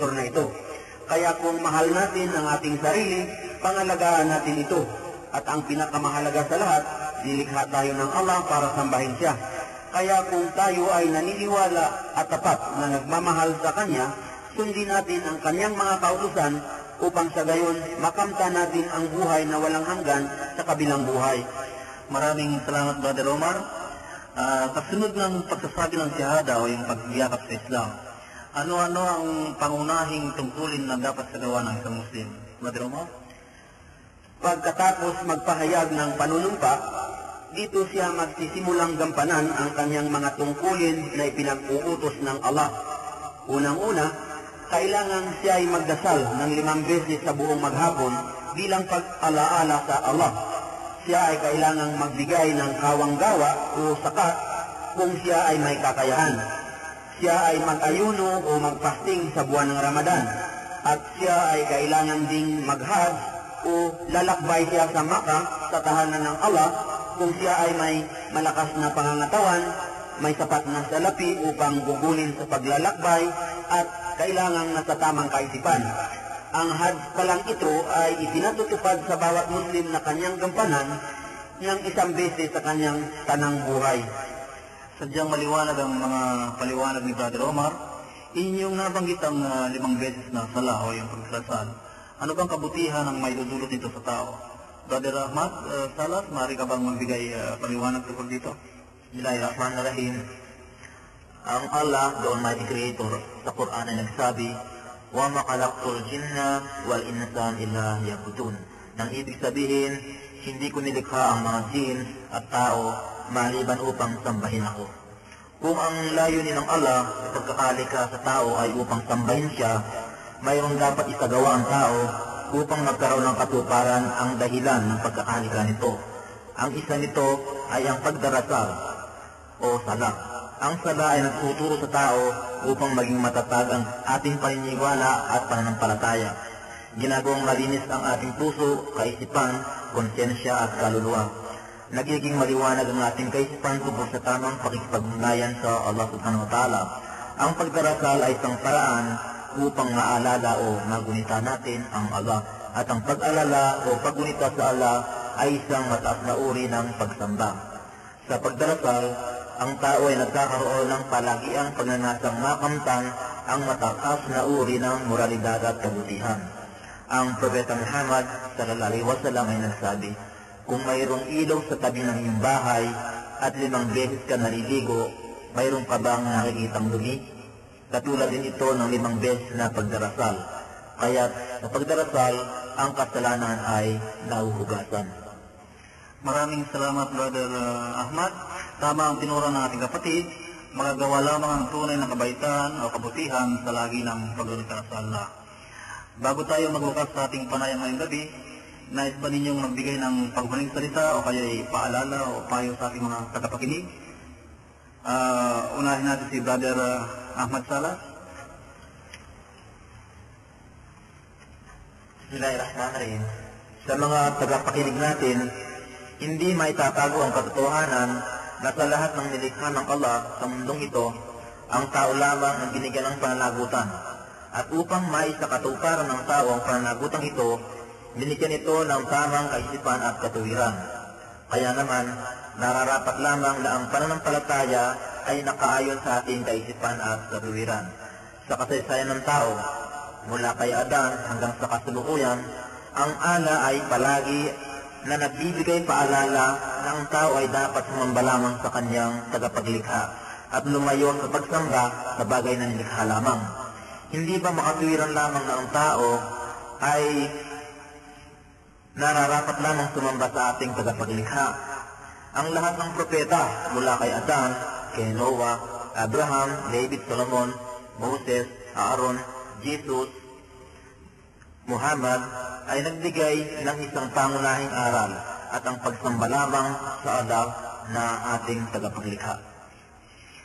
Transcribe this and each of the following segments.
sektor na ito. Kaya kung mahal natin ang ating sarili, pangalagaan natin ito. At ang pinakamahalaga sa lahat, dilikha tayo ng Allah para sambahin siya. Kaya kung tayo ay naniniwala at tapat na nagmamahal sa Kanya, sundin natin ang Kanyang mga kautusan upang sa gayon makamta natin ang buhay na walang hanggan sa kabilang buhay. Maraming salamat, Brother Omar. Ah, kasunod ng pagsasabi ng sihada o yung pagyakap sa Islam, ano-ano ang pangunahing tungkulin na dapat sagawa ng isang Muslim? Brother Omar? Pagkatapos magpahayag ng panunumpa, dito siya magsisimulang gampanan ang kanyang mga tungkulin na ipinag-uutos ng Allah. Unang-una, kailangan siya ay magdasal ng limang beses sa buong maghapon bilang pag-alaala sa Allah. Siya ay kailangang magbigay ng kawang-gawa o sakat kung siya ay may kakayahan. Siya ay mag-ayuno o magpasting sa buwan ng Ramadan. At siya ay kailangan ding mag-hajj o lalakbay siya sa Makkah sa tahanan ng Allah kung siya ay may malakas na pangangatawan, may sapat na salapi upang gugulin sa paglalakbay at kailangang nasa tamang kaisipan. Ang Hajj pa lang ito ay itinatutupad sa bawat Muslim na kanyang gampanan ng isang beses sa kanyang tanang buhay. Sadyang maliwanag ang mga paliwanag ni Brother Omar. Inyong nabanggit ang ah, limang beses na sala o yung pagdasal. Ano bang kabutihan ang may dudulot nito sa tao? Brother Ahmad, uh, Salas, maaari ka bang magbigay ah, paliwanag tungkol dito? Bismillahirrahmanirrahim. Ang Allah, the Almighty Creator, sa Quran ay nagsabi, makalaktul jinna wal insan illa yabudun. Nang ibig sabihin, hindi ko nilikha ang mga jin at tao maliban upang sambahin ako. Kung ang layunin ng Allah sa pagkakalika sa tao ay upang sambahin siya, mayroong dapat isagawa ang tao upang magkaroon ng katuparan ang dahilan ng pagkakalika nito. Ang isa nito ay ang pagdarasal o sala. Ang sala ay nagtuturo sa tao upang maging matatag ang ating paniniwala at pananampalataya. Ginagawang malinis ang ating puso, kaisipan, konsensya at kaluluwa. Nagiging maliwanag ang ating kaisipan tungkol sa tamang pakikipagmulayan sa Allah subhanahu wa ta'ala. Ang pagdarasal ay isang paraan upang maalala o magunita natin ang Allah. At ang pag-alala o paggunita sa Allah ay isang mataas na uri ng pagsamba. Sa pagdarasal, ang tao ay nagkakaroon ng palagiang pagnanasang makamtan ang mataas na uri ng moralidad at kabutihan. Ang Propeta Muhammad sallallahu alaihi wasallam ay nagsabi, kung mayroong ilaw sa tabi ng iyong bahay at limang beses ka naliligo, mayroong ka bang nakikitang dumi? Katulad din ito ng limang beses na pagdarasal. Kaya sa pagdarasal, ang kasalanan ay nauhugasan. Maraming salamat, Brother ah, Ahmad. Tama ang tinuro ng ating kapatid. Magagawa lamang ang tunay na kabaitan o kabutihan sa lagi ng Allah. Bago tayo magbukas sa ating panayang ngayong gabi, nais ba ninyong magbigay ng paghuling salita o kaya paalala o payo sa ating mga tagapakinig? Ah, unahin natin si Brother ah, Ahmad Salas. Bismillahirrahmanirrahim. Sa mga tagapakinig natin, hindi maitatago ang katotohanan na sa lahat ng nilikha ng Allah sa mundong ito, ang tao lamang ang binigyan ng pananagutan. At upang maisakatuparan ng tao ang pananagutan ito, binigyan ito ng tamang kaisipan at katuwiran. Kaya naman, nararapat lamang na ang pananampalataya ay nakaayon sa ating kaisipan at katuwiran. Sa kasaysayan ng tao, mula kay Adan hanggang sa kasalukuyan, ang ala ay palagi na nagbibigay paalala na ang tao ay dapat sumamba lamang sa kanyang tagapaglikha at lumayo sa pagsamba sa bagay na nilikha lamang. Hindi ba makatuwiran lamang na ang tao ay nararapat lamang sumamba sa ating tagapaglikha? Ang lahat ng propeta mula kay Adan, kay Noah, Abraham, David, Solomon, Moses, Aaron, Jesus, Muhammad ay nagbigay ng isang pangunahing aral at ang pagsamba lamang sa Allah na ating tagapaglikha.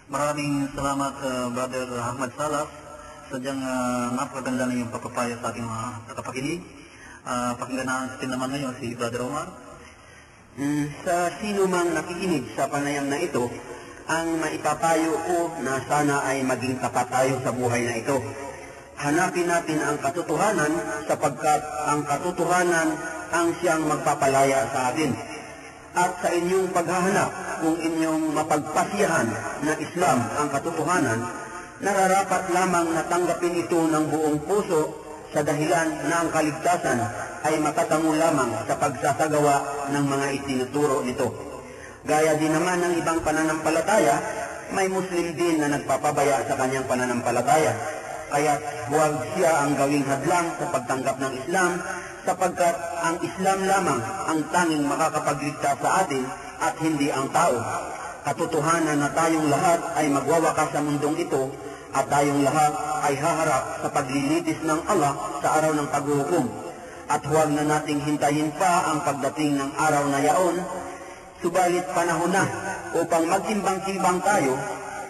Maraming salamat, uh, Brother Ahmad Salas. Sadyang uh, napakaganda na yung papapayo sa ating mga tagapakinig. Uh, pakinggan natin naman ngayon si Brother Omar. Mm, sa sino mang nakikinig sa panayam na ito, ang maipapayo ko na sana ay maging tapat tayo sa buhay na ito. Hanapin natin ang katotohanan sapagkat ang katotohanan ang siyang magpapalaya sa atin. At sa inyong paghahanap kung inyong mapagpasiyahan na Islam ang katotohanan, nararapat lamang na tanggapin ito ng buong puso sa dahilan na ang kaligtasan ay matatango lamang sa pagsasagawa ng mga itinuturo nito. Gaya din naman ng ibang pananampalataya, may Muslim din na nagpapabaya sa kanyang pananampalataya. Kaya huwag siya ang gawing hadlang sa pagtanggap ng Islam sapagkat ang Islam lamang ang tanging makakapagligtas sa atin at hindi ang tao. Katotohanan na tayong lahat ay magwawakas sa mundong ito at tayong lahat ay haharap sa paglilitis ng Allah sa araw ng paghuhukom. At huwag na nating hintayin pa ang pagdating ng araw na yaon, subalit panahon na upang magtimbang-timbang tayo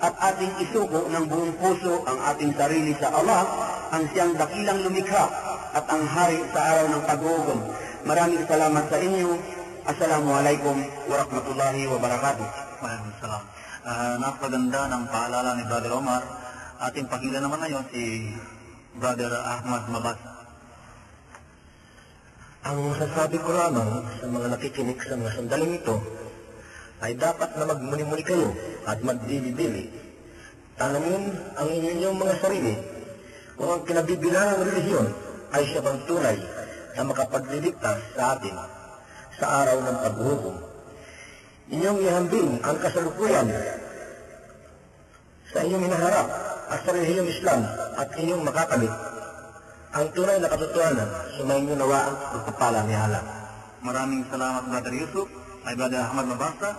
at ating isuko ng buong puso ang ating sarili sa Allah, ang siyang dakilang lumikha at ang hari sa araw ng paghuhukom. Maraming salamat sa inyo. Assalamualaikum warahmatullahi wabarakatuh. Maraming salam. Ah, napaganda ng paalala ni Brother Omar. Ating pakinggan naman ngayon si Brother Ahmad Mabas. Ang masasabi ko lamang sa mga nakikinig sa mga sandaling ito ay dapat na magmuni-muni kayo at magdili-dili. Tangamin ang inyong mga sarili kung ang kinabibilangang relihiyon ay siya bang tunay na makapagliligtas sa atin sa araw ng paghuhukom. Inyong ihambing ang kasalukuyan sa inyong inaharap at sa relihiyong Islam at inyong makakamit ang tunay na katotohanan, sumayin niyo nawa ang pagpapala ni Allah. Maraming salamat Brother Yusuf, ay Brother Ahmad Mabasa.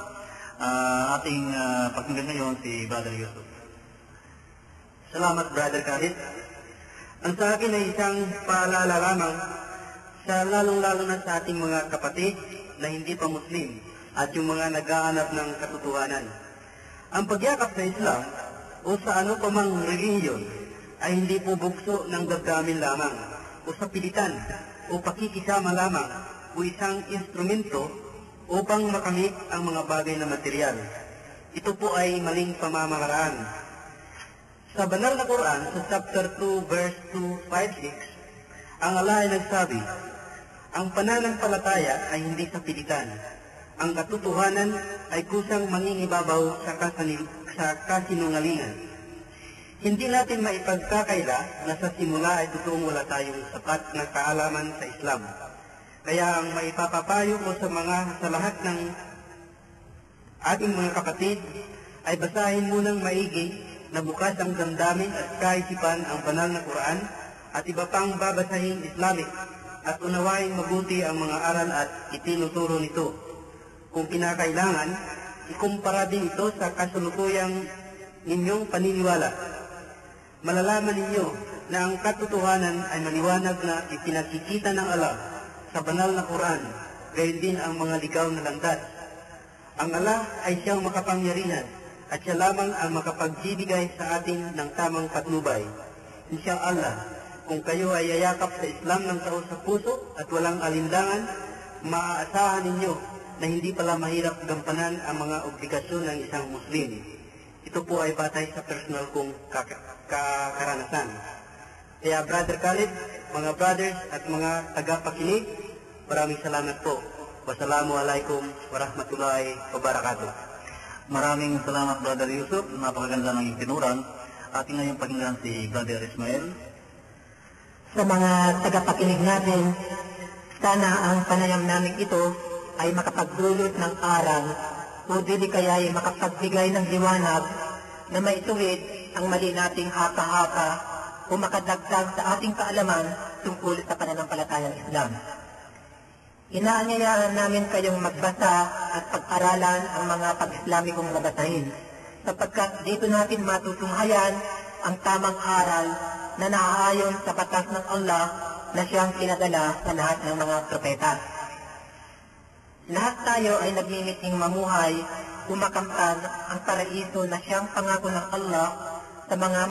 Ah, ating ah, pakinggan ngayon si Brother Yusuf. Salamat, Brother Khalid. Ang sa akin ay isang paalala lamang sa lalong-lalo na sa ating mga kapatid na hindi pa Muslim at yung mga naghahanap ng katotohanan. Ang pagyakap sa Islam o sa ano pa mang relihiyon ay hindi po bukso ng gaggamit lamang o sa pilitan o pakikisama lamang o isang instrumento upang makamit ang mga bagay na material. Ito po ay maling pamamaraan sa banal na Quran, sa chapter 2, verse 2, 5, 6, ang Allah ay nagsabi, ang pananampalataya ay hindi sa pilitan. Ang katotohanan ay kusang mangingibabaw sa, kasani, sa kasinungalingan. Hindi natin maipagkakaila na sa simula ay totoong wala tayong sapat na kaalaman sa Islam. Kaya ang maipapapayo ko sa mga sa lahat ng ating mga kapatid ay basahin munang maigi na bukas ang damdamin at kaisipan ang banal na Quran at iba pang babasahin Islamic at unawain mabuti ang mga aral at itinuturo nito. Kung kinakailangan, ikumpara din ito sa kasulukuyang ninyong paniniwala. Malalaman ninyo na ang katotohanan ay maliwanag na ipinakikita ng Allah sa banal na Quran, gayon din ang mga ligaw na landas. Ang Allah ay siyang makapangyarihan at siya lamang ang makapagbibigay sa atin ng tamang patnubay. Insya Allah, kung kayo ay yayakap sa Islam ng taos sa puso at walang alindangan, maaasahan ninyo na hindi pala mahirap gampanan ang mga obligasyon ng isang Muslim. Ito po ay batay sa personal kong kaka- kakaranasan. Kaya Brother Khalid, mga brothers at mga tagapakinig, maraming salamat po. Wassalamualaikum warahmatullahi wabarakatuh. Maraming salamat Brother Yusuf, napakaganda ng itinuran. Ating ngayon pakinggan si Brother Ismael. sa mga tagapakinig natin, sana ang panayam namin ito ay makapagdulot ng aral o dili kaya ay makapagbigay ng liwanag na maituwid ang mali nating haka-haka o makadagdag sa ating kaalaman tungkol sa pananampalatayang Islam. Inaanyayahan namin kayong magbasa at pag-aralan ang mga pag-Islamikong babasahin sapagkat dito natin matutunghayan ang tamang aral na naaayon sa batas ng Allah na siyang pinadala sa lahat ng mga propeta. Lahat tayo ay nagmimiting mamuhay, umakamtan ang paraiso na siyang pangako ng Allah sa mga